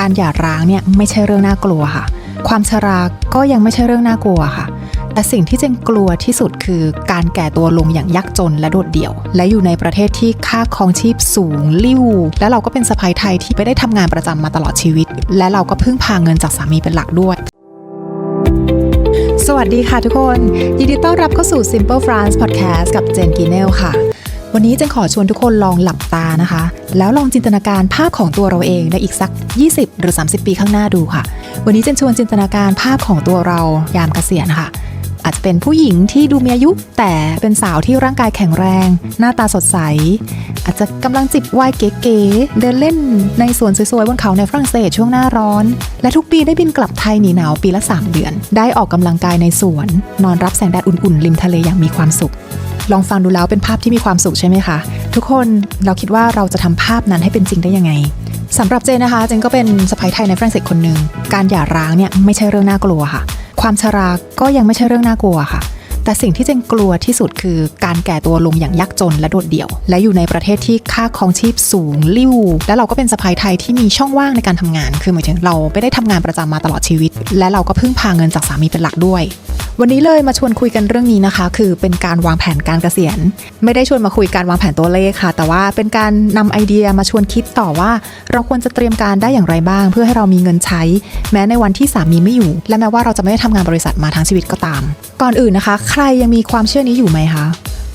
การหย่าร้างเนี่ยไม่ใช่เรื่องน่ากลัวค่ะ ความชราก็ยังไม่ใช่เรื่องน่ากลัวค่ะ แต่สิ่งที่เจนกลัวที่สุดคือการแก่ตัวลงอย่างยากจนและโดดเดี่ยว และอยู่ในประเทศที่ค่าครองชีพสูงลิ่ว และเราก็เป็นสะพายไทยที่ไม่ได้ทำงานประจำมาตลอดชีวิต และเราก็พึ่งพาเงินจากสามีเป็นหลักด้วยสวัสดีค่ะทุกคน ยินดีต้อนรับเข้าสู่ Simple France Podcast กับเจนกีเนลค่ะ วันนี้เจนขอชวนทุกคนลองหลับตานะคะ แล้วลองจินตนาการภาพของตัวเราเองในอีกสัก 20 หรือ 30 ปีข้างหน้าดูค่ะ วันนี้เจนชวนจินตนาการภาพของตัวเรายามเกษียณค่ะ อาจจะเป็นผู้หญิงที่ดูมีอายุ แต่เป็นสาวที่ร่างกายแข็งแรง หน้าตาสดใส อาจจะกำลังจิบไวน์เก๋ๆเดินเล่นในสวนสวยๆบนเขาในฝรั่งเศสช่วงหน้าร้อน และทุกปีได้บินกลับไทยหนีหนาวปีละ 3 เดือน ได้ออกกำลังกายในสวน นอนรับแสงแดดอุ่นๆริมทะเลอย่างมีความสุข ลองฟังดูแล้วเป็นภาพที่มีความสุขใช่ไหมคะ ทุกคนเราคิดว่าเราจะทำภาพนั้นให้เป็นจริงได้ยังไงสำหรับเจนนะคะเจนก็เป็นสะพ้ายไทยในฝรั่งเศสคนหนึ่งการหย่าร้างเนี่ยไม่ใช่เรื่องน่ากลัวค่ะ ความชราก็ยังไม่ใช่เรื่องน่ากลัวค่ะ แต่สิ่งที่เจนกลัวที่สุดคือการแก่ตัวลงอย่างยากจนและโดดเดี่ยว และอยู่ในประเทศที่ค่าครองชีพสูงลิ่วและเราก็เป็นสะพ้ายไทยที่มีช่องว่างในการทำงาน คือหมายถึงเราไม่ได้ทำงานประจำมาตลอดชีวิต และเราก็พึ่งพาเงินจากสามีเป็นหลักด้วย วันนี้เลยมาชวนคุยกันเรื่องนี้นะคะ คือเป็นการวางแผนการเกษียณ ไม่ได้ชวนมาคุยการวางแผนตัวเลขค่ะ แต่ว่าเป็นการนำไอเดียมาชวนคิดต่อว่า เราควรจะเตรียมการได้อย่างไรบ้าง เพื่อให้เรามีเงินใช้ แม้ในวันที่สามีไม่อยู่ และแม้ว่าเราจะไม่ได้ทำงานบริษัทมาทั้งชีวิตก็ตาม ก่อนอื่นนะคะ ใครยังมีความเชื่อนี้อยู่ไหมคะ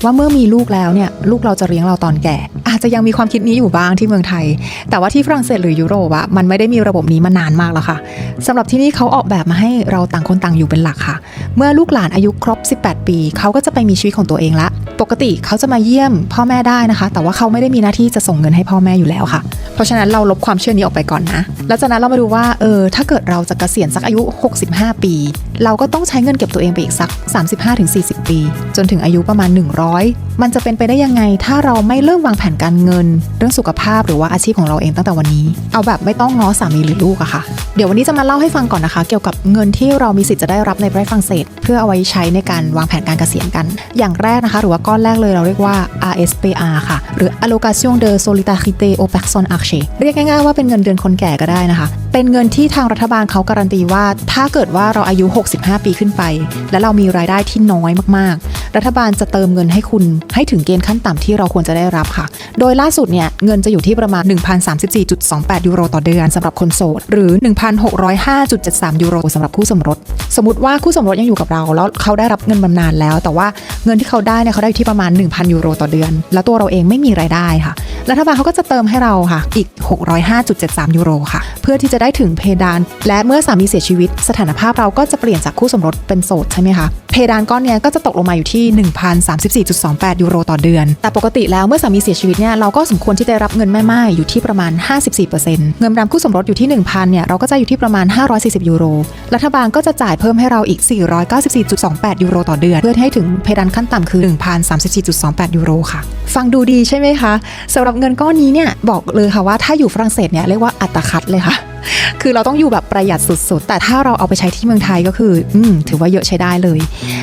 ว่าเมื่อมีลูกแล้วเนี่ยลูกเราจะเลี้ยงเราตอนแก่ อาจจะยังมีความคิดนี้อยู่บ้างที่เมืองไทย แต่ว่าที่ฝรั่งเศสหรือยุโรปอะมันไม่ได้มีระบบนี้มานานมากแล้วค่ะสำหรับที่นี่เขาออกแบบมาให้เราต่างคนต่างอยู่เป็นหลักค่ะ เมื่อลูกหลานอายุครบ 18 ปี เขาก็จะไปมีชีวิตของตัวเองละ ปกติเขาจะมาเยี่ยมพ่อแม่ได้นะคะ แต่ว่าเขาไม่ได้มีหน้าที่จะส่งเงินให้พ่อแม่อยู่แล้วค่ะ เพราะฉะนั้นเราลบความเชื่อนี้ออกไปก่อนนะ แล้วจากนั้นเรามาดูว่าเออถ้าเกิดเราจะเกษียณสักอายุ 65 ปี เราก็ต้องใช้เงินเก็บตัวเองไปอีกสัก 35-40 ปี จนถึงอายุประมาณ 100 มันจะเป็นไปได้ยังไง ถ้าเราไม่เริ่มวางแผนการเงิน เรื่องสุขภาพหรือว่าอาชีพของเราเองตั้งแต่วันนี้ เอาแบบไม่ต้องง้อสามีหรือลูกอะค่ะ เดี๋ยววันนี้จะมาเล่าให้ฟังก่อนนะคะ เกี่ยวกับเงินที่เรามีสิทธิ์จะได้รับในประเทศฝรั่งเศส เพื่อเอาไว้ใช้ในการวางแผนการเกษียณกัน อย่างแรกนะคะ หรือว่าก้อนแรกเลยเราเรียกว่า RSPR ค่ะ หรือ Allocation de Solidarité aux Personnes Âgées เรียกง่ายๆว่าเป็นเงินเดือนคนแก่ก็ได้นะคะ เป็นเงินที่ทางรัฐบาลเขาการันตีว่า ถ้าเกิดว่าเราอายุ 65 ปีขึ้นไป และเรามีรายได้ที่น้อยมาก รัฐบาลจะเติมเงินให้คุณให้ถึงเกณฑ์ขั้นต่ำที่เราควรจะได้รับค่ะ โดยล่าสุดเนี่ยเงินจะอยู่ที่ประมาณ 1,034.28 ยูโรต่อเดือนสำหรับคนโสด หรือ 1,605.73 ยูโรสำหรับคู่สมรส สมมติว่าคู่สมรสยังอยู่กับเรา แล้วเขาได้รับเงินบำนาญแล้ว แต่ว่าเงินที่เขาได้เนี่ยเขาได้อยู่ที่ประมาณ 1,000 ยูโรต่อเดือน แล้วตัวเราเองไม่มีรายได้ค่ะรัฐบาลเขาก็จะเติมให้เราค่ะอีก 605.73 ยูโรค่ะ เพื่อที่จะได้ถึงเพดาน และเมื่อสามีเสียชีวิต สถานภาพเราก็จะเปลี่ยนจากคู่สมรสเป็นโสดใช่ไหมคะ เพดานก้อนเนี้ยก็จะตกลงมาอยู่ที่ 1,034.28 ยูโรต่อเดือน แต่ปกติแล้วเมื่อสามีเสียชีวิตเนี่ยเราก็สมควรที่จะรับเงินแม่ไม้อยู่ที่ประมาณ 54%เงินบำนาญคู่สมรสอยู่ที่ 1,000เนี่ยเราก็จะอยู่ที่ประมาณ 540 ยูโร รัฐบาลก็จะจ่ายเพิ่มให้เราอีก 494.28 ยูโรต่อเดือน เพื่อให้ถึงเพดานขั้นต่ำคือ 1,034.28 ยูโรค่ะ ฟังดูดีใช่ไหมคะสำหรับเงินก้อนนี้เนี่ยบอกเลยค่ะว่าถ้าอยู่ฝรั่งเศสเนี่ยเรียกว่าอัตคัดเลยค่ะ คือเราต้องอยู่แบบประหยัดสุดๆ แต่ถ้าเราเอาไปใช้ที่เมืองไทยก็คืออืมถือว่าเยอะใช้ได้เลย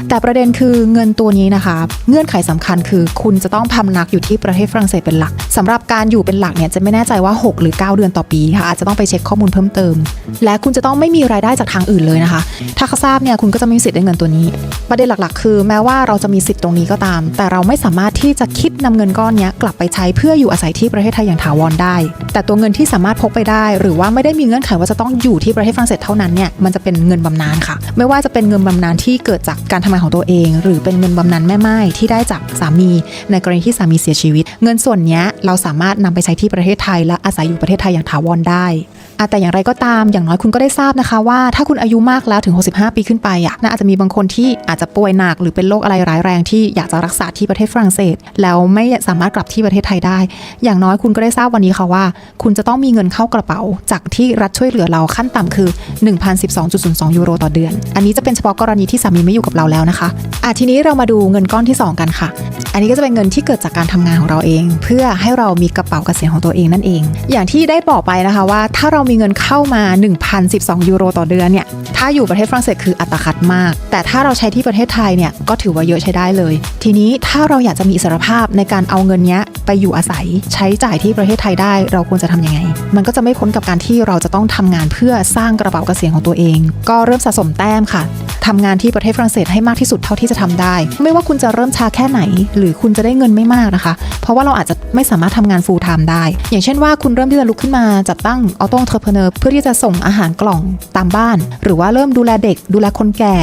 แต่ประเด็นคือเงินตัวนี้นะคะ เงื่อนไขสำคัญคือคุณจะต้องพำนักอยู่ที่ประเทศฝรั่งเศสเป็นหลักสำหรับการอยู่เป็นหลักเนี่ยจะไม่แน่ใจว่า 6 หรือ 9 เดือนต่อปีค่ะอาจจะต้องไปเช็คข้อมูลเพิ่มเติม และคุณจะต้องไม่มีรายได้จากทางอื่นเลยนะคะ ถ้าเขาทราบเนี่ยคุณก็จะไม่มีสิทธิ์ได้เงินตัวนี้ ประเด็นหลักๆ คือ แม้ว่าเราจะมีสิทธิ์ตรงนี้ก็ตาม แต่เราไม่สามารถที่จะคิดนำเงินก้อนนี้กลับไปใช้เพื่ออยู่อาศัยที่ประเทศไทยอย่างถาวรได้ แต่ตัวเงินที่สามารถพกไปได้ หรือว่าไม่ได้มีเงื่อนไขว่าจะต้องอยู่ที่ประเทศฝรั่งเศสเท่านั้นเนี่ยมันจะเป็นเงินบำนาญค่ะ ไม่ว่าจะเป็นเงินบำนาญที่เกิดจากการทำงานของตัวเอง หรือเป็นเงินบำนาญแม่ไม้ที่ได้จากสามี ในกรณีที่สามีเสียชีวิต เงินส่วนนี้เราสามารถนำไปใช้ที่ประเทศไทยและอาศัยอยู่ประเทศไทยอย่างถาวรได้ แต่อย่างไรก็ตามอย่างน้อยคุณก็ได้ทราบนะคะว่าถ้าคุณอายุมากแล้วถึง 65 ปีขึ้นไปอะน่าอาจจะมีบางคนที่อาจจะป่วยหนักหรือเป็นโรคอะไรร้ายแรงที่อยากจะรักษาที่ประเทศฝรั่งเศส แล้วไม่สามารถกลับที่ประเทศไทยได้ อย่างน้อยคุณก็ได้ทราบวันนี้ค่ะว่า คุณจะต้องมีเงินเข้ากระเป๋า จากที่รัฐช่วยเหลือเราขั้นต่ำคือ 1,012.02 ยูโรต่อเดือน อันนี้จะเป็นเฉพาะกรณีที่สามีไม่อยู่กับเราแล้วนะคะอะทีนี้เรามาดูเงินก้อนที่ 2 กันค่ะ อันนี้ก็จะเป็นเงินที่เกิดจากการทำงานของเราเอง เพื่อให้เรามีกระเป๋าเกษียณของตัวเองนั่นเอง อย่างที่ได้บอกไปนะคะว่า ถ้าเรามีมีเงินเข้ามา 1,012 ยูโรต่อเดือนเนี่ย ถ้าอยู่ประเทศฝรั่งเศสคืออัตคัดมาก แต่ถ้าเราใช้ที่ประเทศไทยเนี่ย ก็ถือว่าเยอะใช้ได้เลย ทีนี้ถ้าเราอยากจะมีอิสรภาพในการเอาเงินเนี้ยไปอยู่อาศัยใช้จ่ายที่ประเทศไทยได้ เราควรจะทำยังไง มันก็จะไม่พ้นกับการที่เราจะต้องทำงานเพื่อสร้างกระเป๋าเกษียณของตัวเอง ก็เริ่มสะสมแต้มค่ะ ทำงานที่ประเทศฝรั่งเศสให้มากที่สุดเท่าที่จะทำได้ ไม่ว่าคุณจะเริ่มช้าแค่ไหน หรือคุณจะได้เงินไม่มากนะคะ เพราะว่าเราอาจจะไม่สามารถทำงาน full time ได้ อย่างเช่นว่าคุณเริ่มที่จะลุกขึ้นมาจัดตั้งออโต้เทอร์เพเนอร์เพื่อที่จะส่งอาหารกล่องตามบ้าน หรือว่าเริ่มดูแลเด็ก ดูแลคนแก่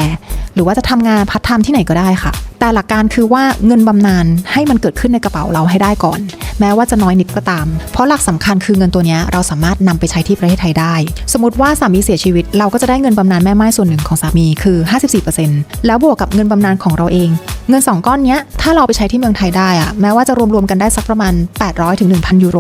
หรือว่าจะทำงานพัฒไทม์ที่ไหนก็ได้ค่ะ แต่หลักการคือว่าเงินบำนาญให้มันเกิดขึ้นในกระเป๋าเราให้ได้ก่อน แม้ว่าจะน้อยนิดก็ตาม เพราะหลักสำคัญคือเงินตัวนี้เราสามารถนำไปใช้ที่ประเทศไทยได้ สมมติว่าสามีเสียชีวิต เราก็จะได้เงินบำนาญแม่ไม้ส่วนหนึ่งของสามีคือ 54%แล้วบวกกับเงินบำนาญของเราเองเงิน 2 ก้อนนี้ถ้าเราไปใช้ที่เมืองไทยได้อะแม้ว่าจะรวมๆกันได้สักประมาณ 800ถึง1,000 ยูโร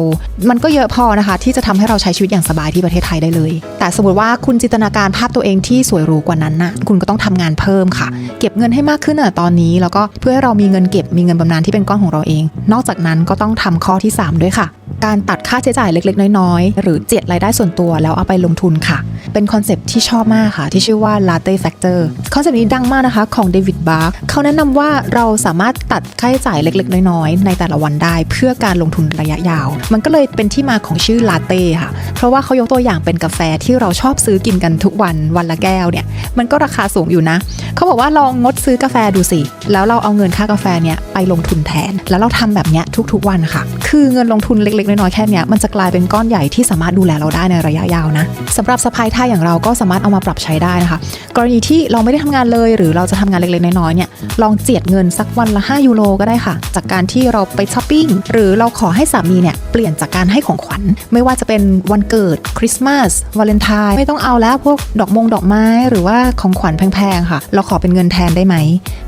มันก็เยอะพอนะคะ ที่จะทำให้เราใช้ชีวิตอย่างสบายที่ประเทศไทยได้เลย แต่สมมติว่าคุณจินตนาการภาพตัวเองที่สวยหรูกว่านั้นนะคุณก็ต้องทำงานเพิ่มค่ะ เก็บเงินให้มากขึ้นอะตอนนี้แล้วก็เพื่อให้เรามีเงินเก็บมีเงินบำนาญที่เป็นก้อนของเราเอง นอกจากนั้นก็ต้องทำข้อที่ 3 ด้วยค่ะ การตัดค่าใช้จ่ายเล็กๆ น้อยๆ หรือเจียดรายได้ส่วนตัวแล้วเอาไปลงทุนค่ะ เป็นคอนเซปที่ชอบมากค่ะ ที่ชื่อว่า Latte Factor คอนเซปนี้ดังมากนะคะของเดวิดบาร์เขาแนะนำว่าเราสามารถตัดค่าใช้จ่ายเล็กๆ น้อยๆ ในแต่ละวันได้ เพื่อการลงทุนระยะยาว มันก็เลยเป็นที่มาของชื่อ Latte ค่ะ เพราะว่าเขายกตัวอย่างเป็นกาแฟที่เราชอบซื้อกินกันทุกวันวันละแก้วเนี่ยมันก็ราคาสูงอยู่นะ เขาบอกว่าลองงดซื้อกาแฟดูสิ แล้วเราเอาเงินค่ากาแฟเนี่ย ไปลงทุนแทน แล้วเราทำแบบเนี้ยทุกๆวันค่ะ คือเงินลงทุนเล็ก ๆ น้อยๆแค่เนี้ยมันจะกลายเป็นก้อนใหญ่ที่สามารถดูแลเราได้ในระยะยาวนะสำหรับสะพายไทยอย่างเราก็สามารถเอามาปรับใช้ได้นะคะ กรณีที่เราไม่ได้ทำงานเลย หรือเราจะทำงานเล็กๆน้อยๆเนี่ยลองเจียดเงินสักวันละ 5 ยูโรก็ได้ค่ะ จากการที่เราไปช้อปปิ้งหรือเราขอให้สามีเนี่ยเปลี่ยนจากการให้ของขวัญ ไม่ว่าจะเป็นวันเกิดคริสต์มาสวาเลนไทน์ไม่ต้องเอาแล้วพวกดอกมงดอกไม้หรือว่าของขวัญแพงๆค่ะ เราขอเป็นเงินแทนได้ไหม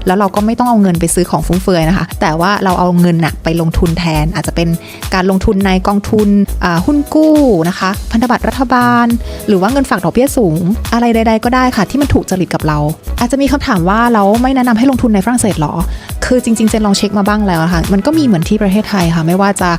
แล้วเราก็ไม่ต้องเอาเงินไปซื้อของฟุ่มเฟือยนะคะ แต่ว่าเราเอาเงินน่ะไปลงทุนแทน อาจจะเป็นการลงทุนในกองทุนหุ้นกู้นะคะ พันธบัตรรัฐบาล หรือว่าเงินฝากดอกเบี้ยสูง อะไรใด ๆ ก็ได้ค่ะ ที่มันถูกจริตกับเรา อาจจะมีคำถามว่าเราไม่แนะนำให้ลงทุนในฝรั่งเศสหรอ คือจริงๆเจนลองเช็คมาบ้างแล้วะค่ะ มันก็มีเหมือนที่ประเทศไทยค่ะ ไม่ว่าจะ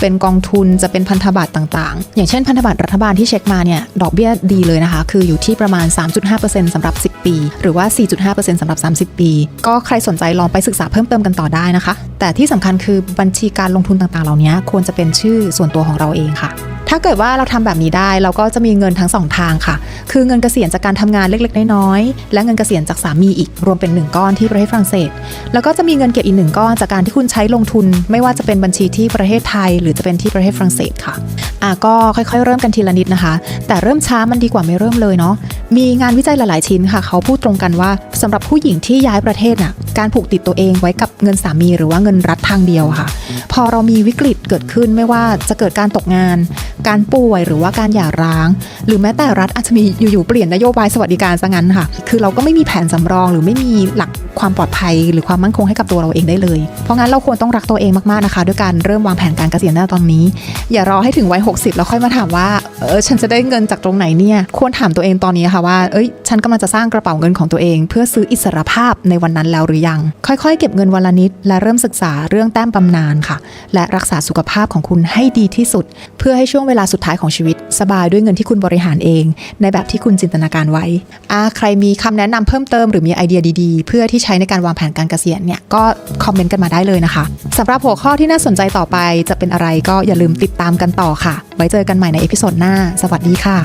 เป็นกองทุนจะเป็นพันธบัตรต่างๆ อย่างเช่นพันธบัตรรัฐบาลที่เช็คมาเนี่ยดอกเบี้ยดีเลยนะคะ คืออยู่ที่ประมาณ 3.5%สำหรับ 10 ปี หรือว่า 4.5%สำหรับ 30 ปี ก็ใครสนใจลองไปศึกษาเพิ่มเติมกันต่อได้นะคะ แต่ที่สำคัญคือบัญชีการลงทุนต่างๆ เหล่านี้ควรจะเป็นชื่อส่วนตัวของเราเองค่ะ ถ้าเกิดว่าเราทำแบบนี้ได้เราก็จะมีเงินทั้งสองทางค่ะ คือเงินเกษียณจากการทำงานเล็กๆ น้อยๆ และเงินเกษียณจากสามีอีกรวมเป็นหนึ่งก้อนที่ประเทศฝรั่งเศส แล้วก็จะมีเงินเก็บอีกหนึ่งก้อนจากการที่คุณใช้ลงทุน ไม่ว่าจะเป็นบัญชีที่ประเทศไทย หรือจะเป็นที่ประเทศฝรั่งเศสค่ะอะก็ค่อยๆ เริ่มกันทีละนิดนะคะ แต่เริ่มช้ามันดีกว่าไม่เริ่มเลยเนาะ มีงานวิจัยหลาย ๆ ชิ้นค่ะ เขาพูดตรงกันว่าสำหรับผู้หญิงที่ย้ายประเทศน่ะการผูกติดตัวเองไว้กับเงินสามีหรือว่าเงินรัฐทางเดียวค่ะ พอเรามีวิกฤตเกิดขึ้นไม่ว่าจะเกิดการตกงาน การป่วยหรือว่าการหย่าร้าง หรือแม้แต่รัฐอาจจะมีอยู่ ๆ เปลี่ยนนโยบายสวัสดิการซะงั้นค่ะ คือเราก็ไม่มีแผนสำรองหรือไม่มีหลักความปลอดภัยหรือความมั่นคงให้กับตัวเราเองได้เลย เพราะงั้นเราควรต้องรักตัวเองมากๆนะคะ ด้วยการเริ่มวางแผนการเกษียณในตอนนี้ อย่ารอให้ถึงวัย 60 แล้วค่อยมาถามว่าเออฉันจะได้เงินจากตรงไหนเนี่ยควรถามตัวเองตอนนี้ค่ะว่าเอ้ยฉันกำลังจะสร้างกระเป๋าเงินของตัวเอง เพื่อซื้ออิสรภาพในวันนั้นแล้วหรือยัง ค่อยๆ เก็บเงินวันละนิด และเริ่มศึกษาเรื่องแต้มบำนาญค่ะ และรักษาสุขภาพของคุณให้ดีที่สุด เพื่อให้ช่วงเวลาสุดท้ายของชีวิต สบายด้วยเงินที่คุณบริหารเอง ในแบบที่คุณจินตนาการไว้อ่าใครมีคำแนะนำเพิ่มเติมหรือมีไอเดียดีๆ เพื่อที่ใช้ในการวางแผนการเกษียณเนี่ยก็คอมเมนต์กันมาได้เลยนะคะสำหรับหัวข้อที่น่าสนใจต่อไปจะเป็นอะไรก็อย่าลืมติดตามกันต่อค่ะ ไว้เจอกันใหม่ในเอพิโซดหน้า สวัสดีค่ะ